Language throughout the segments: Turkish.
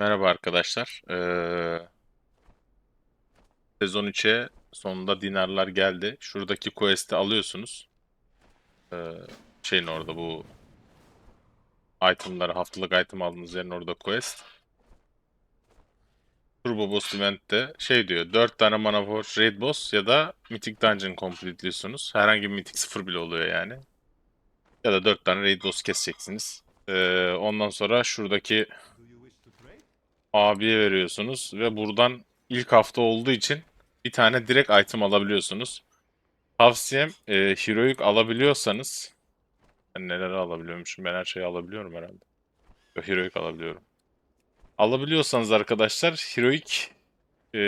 Merhaba arkadaşlar. Ee, sezon 3'e sonunda dinarlar geldi. Şuradaki quest'i alıyorsunuz. Ee, şeyin orada bu itemları, haftalık item aldığınız yerin orada quest. Turbo Boss Event'te şey diyor. 4 tane Mana Forge Raid Boss ya da Mythic Dungeon completeliyorsunuz. Herhangi bir Mythic 0 bile oluyor yani. Ya da 4 tane Raid Boss keseceksiniz. Ee, ondan sonra şuradaki abiye veriyorsunuz ve buradan ilk hafta olduğu için bir tane direkt item alabiliyorsunuz. Tavsiyem e, Heroic alabiliyorsanız ben neler alabiliyormuşum ben her şeyi alabiliyorum herhalde. Yok Heroic alabiliyorum. Alabiliyorsanız arkadaşlar Heroic e,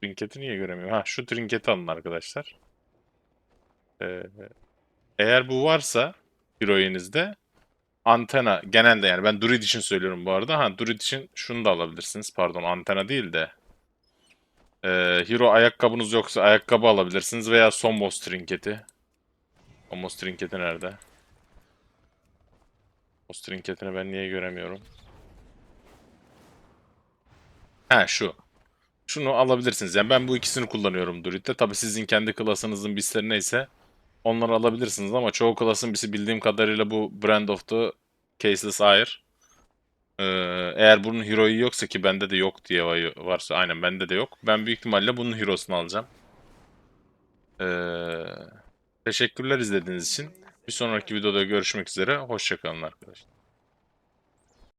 trinketi niye göremiyorum? Ha şu trinketi alın arkadaşlar. E, eğer bu varsa Heroic'inizde antena genelde yani ben Druid için söylüyorum bu arada. Ha Druid için şunu da alabilirsiniz. Pardon antena değil de. Ee, hero ayakkabınız yoksa ayakkabı alabilirsiniz veya Somos trinketi. Somos trinketi nerede? Somos trinketini ben niye göremiyorum? Ha şu. Şunu alabilirsiniz. Yani ben bu ikisini kullanıyorum Druid'de. Tabi sizin kendi klasınızın bisleri neyse onları alabilirsiniz ama çoğu klasın bisi bildiğim kadarıyla bu Brand of the Caseless Ire. Ee, eğer bunun hero'yu yoksa ki bende de yok diye var- varsa aynen bende de yok. Ben büyük ihtimalle bunun hero'sunu alacağım. Ee, teşekkürler izlediğiniz için. Bir sonraki videoda görüşmek üzere. Hoşçakalın arkadaşlar.